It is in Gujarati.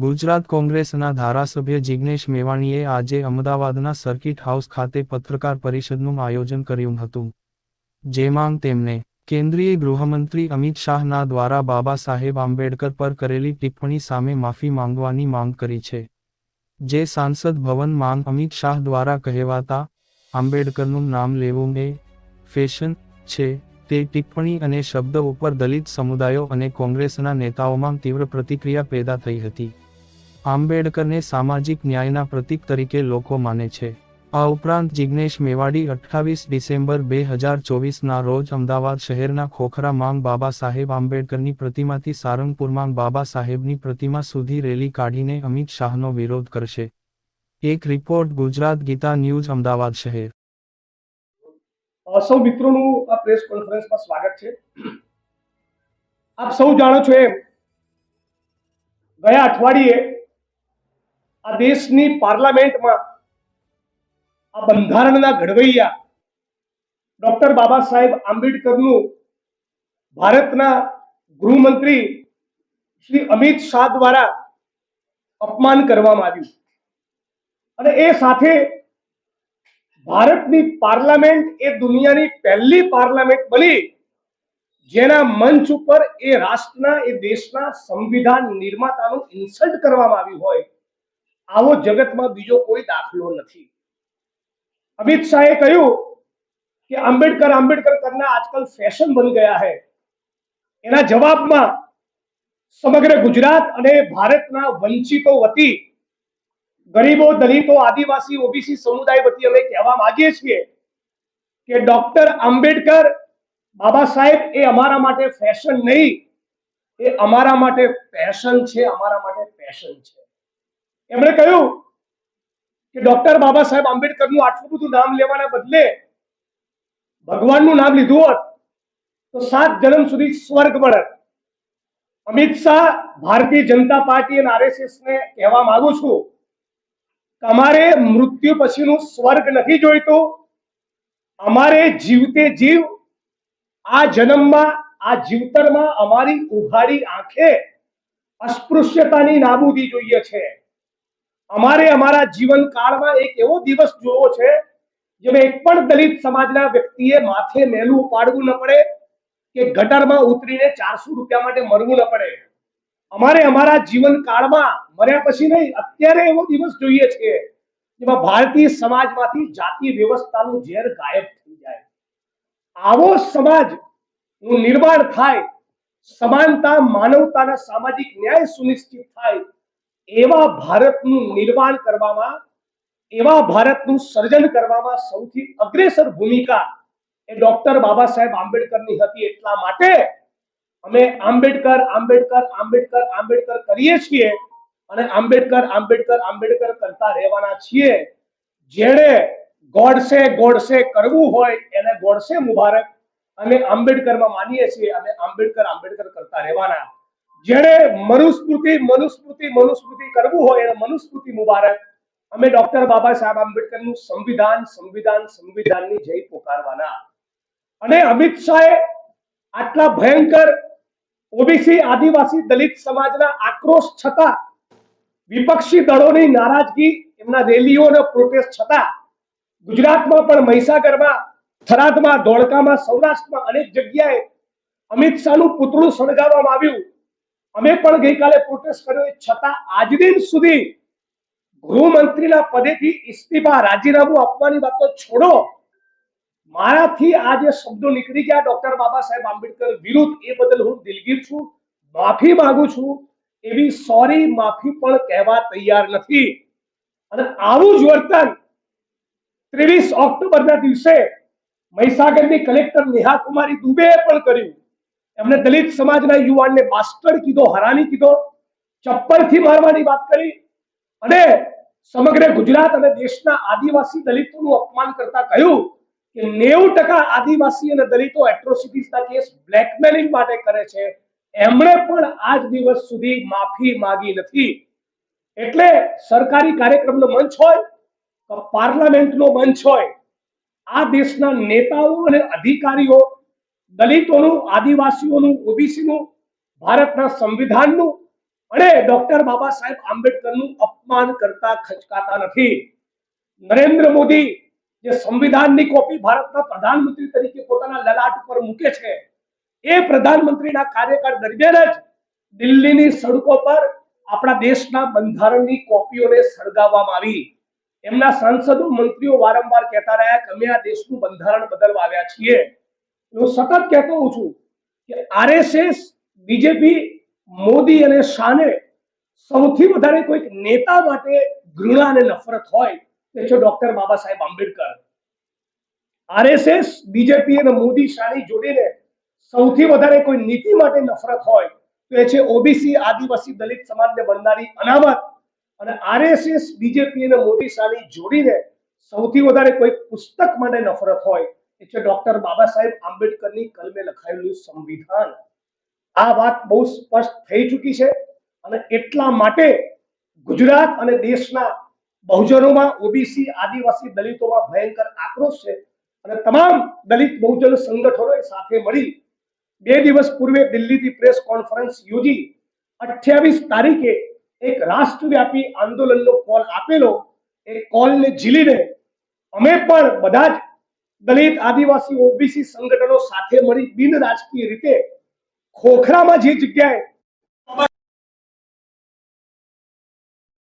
ગુજરાત કોંગ્રેસના ધારાસભ્ય જિગ્નેશ મેવાણીએ આજે અમદાવાદના સર્કિટ હાઉસ ખાતે પત્રકાર પરિષદનું આયોજન કર્યું હતું. જેમાં તેમણે કેન્દ્રીય ગૃહમંત્રી અમિત શાહના દ્વારા બાબા સાહેબ આંબેડકર પર કરેલી ટિપ્પણી સામે માફી માંગવાની માંગ કરી છે. જે સાંસદ ભવન માંગ અમિત શાહ દ્વારા કહેવાતા આંબેડકરનું નામ લેવું એ ફેશન છે. તે ટિપ્પણી અને શબ્દ ઉપર દલિત સમુદાયો અને કોંગ્રેસના નેતાઓમાં તીવ્ર પ્રતિક્રિયા પેદા થઈ હતી. આંબેડકરને સામાજિક ન્યાયના પ્રતીક તરીકે લોકો માને છે. આ ઉપરાંત જિજ્ઞેશ મેવાડી અઠ્ઠાવીસ ડિસેમ્બર બે હજાર ચોવીસના રોજ અમદાવાદ શહેરના ખોખરા માંગ બાબા સાહેબ આંબેડકરની પ્રતિમાથી સારંગપુરમાં બાબા સાહેબની પ્રતિમા સુધી રેલી કાઢીને અમિત શાહનો વિરોધ કરશે. એક રિપોર્ટ ગુજરાત ગીતા ન્યૂઝ અમદાવાદ શહેર. સૌ મિત્રોનું આ પ્રેસ કોન્ફરન્સમાં સ્વાગત છે. આપ સૌ જાણો છો એમ, ગયા અઠવાડિયે આ દેશની પાર્લામેન્ટમાં આ બંધારણના ઘડવૈયા ડોક્ટર બાબા સાહેબ આંબેડકરનું ભારતના ગૃહમંત્રી શ્રી અમિત શાહ દ્વારા અપમાન કરવામાં આવ્યું. અને એ સાથે ભારતની પાર્લામેન્ટ એ દુનિયાની પહેલી પાર્લામેન્ટ બની, જેના મંચ ઉપર એ રાષ્ટ્રના, એ દેશના સંવિધાન નિર્માતાનું ઇન્સલ્ટ કરવામાં આવ્યું હોય. આવો જગતમાં બીજો કોઈ દાખલો નથી. અમિત શાહે કહ્યું કે આંબેડકર આંબેડકર કરના આજકાલ ફેશન બની ગયા છે. એના જવાબમાં સમગ્ર ગુજરાત અને ભારતના વંચિતો વતી ગરીબો, દલિતો, આદિવાસી, ઓબીસી સમુદાય વતી અમે કહેવા માંગીએ છીએ કે ડોક્ટર આંબેડકર બાબા સાહેબ એ અમારા માટે ફેશન નહીં, એ અમારા માટે પેશન છે, અમારા માટે પેશન છે. એમણે કહ્યું કે ડોક્ટર બાબા સાહેબ આંબેડકરનું આટલું બધું નામ લેવાના બદલે ભગવાનનું નામ લીધું હોત, તો સાત જન્મ સુધી સ્વર્ગ મળત. અમિત શાહ ભારતીય જનતા પાર્ટી અને આરએસએસ ને કહેવા માંગુ છું તમારે મૃત્યુ પછીનું સ્વર્ગ નથી જોઈતું. અમારે જીવતે જીવ, આ જન્મમાં, આ જીવતરમાં અમારી ઉઘાડી આંખે અસ્પૃશ્યતાની નાબૂદી જોઈએ છે. અમારે અમારા જીવન કાળમાં એક એવો દિવસ જોવો છે, જેમાં એક પણ દલિત સમાજના વ્યક્તિએ માથે મેલું ઉપાડવું ન પડે કે ગટરમાં ઉતરીને ચારસો રૂપિયા માટે મરવું ન પડે. અમારે અમારા જીવન કાળમાં મર્યા પછી નહીં, અત્યારે એવો દિવસ જોઈએ છે, જેમાં ભારતીય સમાજમાંથી જાતિ વ્યવસ્થાનું ઝેર ગાયબ થઈ જાય. આવો સમાજનું નિર્માણ થાય, સમાનતા, માનવતાના સામાજિક ન્યાય સુનિશ્ચિત થાય એવા ભારતનું નિર્માણ કરવામાં, એવા ભારતનું સર્જન કરવામાં સૌથી અગ્રેસર ભૂમિકા એ ડોક્ટર બાબા સાહેબ આંબેડકરની હતી. એટલા માટે અમે આંબેડકર આંબેડકર આંબેડકર આંબેડકર કરીએ છીએ અને આંબેડકર આંબેડકર આંબેડકર કરતા રહેવાના છીએ. જેણે ગોડસે ગોડસે કરવું હોય એને ગોડસે મુબારક. અમે આંબેડકરમાં માનીએ છીએ અમે આંબેડકર આંબેડકર કરતા રહેવાના. જેણે મનુસ્મૃતિ મનુસ્મૃતિ મનુસ્મૃતિ કરવું હોય એને મનુસ્મૃતિ મુબારક, અમે ડોક્ટર બાબા સાહેબ આંબેડકરનું સંવિધાન સંવિધાન, સંવિધાનની જય પોકારવાના. અને અમિત શાહે આટલા ભયંકર ઓબીસી આદિવાસી દલિત સમાજના આક્રોશ છતાં, વિપક્ષી દળોની નારાજગી, એમના રેલીઓ અને પ્રોટેસ્ટ છતાં, ગુજરાતમાં પણ મહીસાગરમાં, થરાદમાં, ધોળકામાં, સૌરાષ્ટ્રમાં અનેક જગ્યાએ અમિત શાહનું પુતળું સળગાવવામાં આવ્યું. અમે પણ ગઈકાલે પ્રોટેસ્ટ કર્યો છતાં આજ દિન સુધી ગૃહમંત્રીના પદેથી ઇસ્તીફા રાજીનામું આપવાની વાત છોડો. મારાથી આ જે શબ્દો નીકળી ગયા ડોક્ટર બાબા સાહેબ આંબેડકર વિરુદ્ધ, એ બદલ હું દિલગીર છું, માફી માંગુ છું, એવી સોરી માફી પણ કહેવા તૈયાર નથી. અને આવું જ વર્તન ત્રેવીસ ઓક્ટોબરના દિવસે મહીસાગરની કલેક્ટર નેહા કુમારી દુબેએ પણ કર્યું. એમણે દલિત સમાજના યુવાનને બાસ્ટર્ડ કીધો હરાની કીધો, ચપ્પલથી મારવાની વાત કરી અને સમગ્ર ગુજરાત અને દેશના આદિવાસી દલિતોનું અપમાન કરતા કહ્યું કે નેવું ટકા આદિવાસી અને દલિતો એટ્રોસિટીઝના કેસ બ્લેકમેલિંગ માટે કરે છે. એમણે પણ આજ દિવસ સુધી માફી માંગી નથી. એટલે સરકારી કાર્યક્રમનો મંચ હોય પાર્લામેન્ટનો મંચ હોય, આ દેશના નેતાઓ અને અધિકારીઓ દલિતોનું, આદિવાસીઓનું, ઓબીસીનું, ભારતના સંવિધાનનું અને ડોક્ટર બાબા સાહેબ આંબેડકરનું અપમાન કરતા ખચકાતા નથી. નરેન્દ્ર મોદી જે સંવિધાનની કોપી ભારતના પ્રધાનમંત્રી તરીકે પોતાના લલાટ ઉપર મૂકે છે, એ પ્રધાનમંત્રીના કાર્યકાળ દરમિયાન જ દિલ્હીની સડકો પર આપણા દેશના બંધારણની કોપીઓને સળગાવવામાં આવી. એમના સાંસદો, મંત્રીઓ વારંવાર કહેતા રહ્યા કે અમે આ દેશનું બંધારણ બદલવા આવ્યા છીએ. હું સતત કહેતો હોઉં છું કે આરએસએસ, બીજેપી, મોદી અને શાને સૌથી વધારે કોઈક નેતા માટે ઘૃણા અને નફરત હોય તે છે doctor Baba Saheb Ambedkar. RSS, BJP અને મોદી શાહની જોડીને સૌથી વધારે કોઈ નીતિ માટે નફરત હોય તો એ છે ઓબીસી, આદિવાસી દલિત સમાજને બનનારી અનામત અને આરએસએસ, બીજેપી અને મોદી શાહની જોડીને સૌથી વધારે કોઈ પુસ્તક માટે નફરત હોય એ છે ડોક્ટર બાબા સાહેબ આંબેડકરની કલમે લખાયેલું સંવિધાન આ વાત બહુ સ્પષ્ટ થઈ ચૂકી છે અને એટલા માટે ગુજરાત અને દેશના બહુજનોમાં ઓબીસી, આદિવાસી દલિતોમાં ભયંકર આક્રોશ છે અને તમામ દલિત બહુજન સંગઠનોએ સાથે મળી બે દિવસ પૂર્વે દિલ્હીથી પ્રેસ કોન્ફરન્સ યોજી અઠ્યાવીસ તારીખે એક રાષ્ટ્રવ્યાપી આંદોલનનો કોલ આપેલો, એ કોલને ઝીલીને અમે પણ બધા જ દલિત આદિવાસી ઓબીસી સંગઠનો સાથે મળી બિન રાજકીય રીતે ખોખરામાં જે જગ્યાએ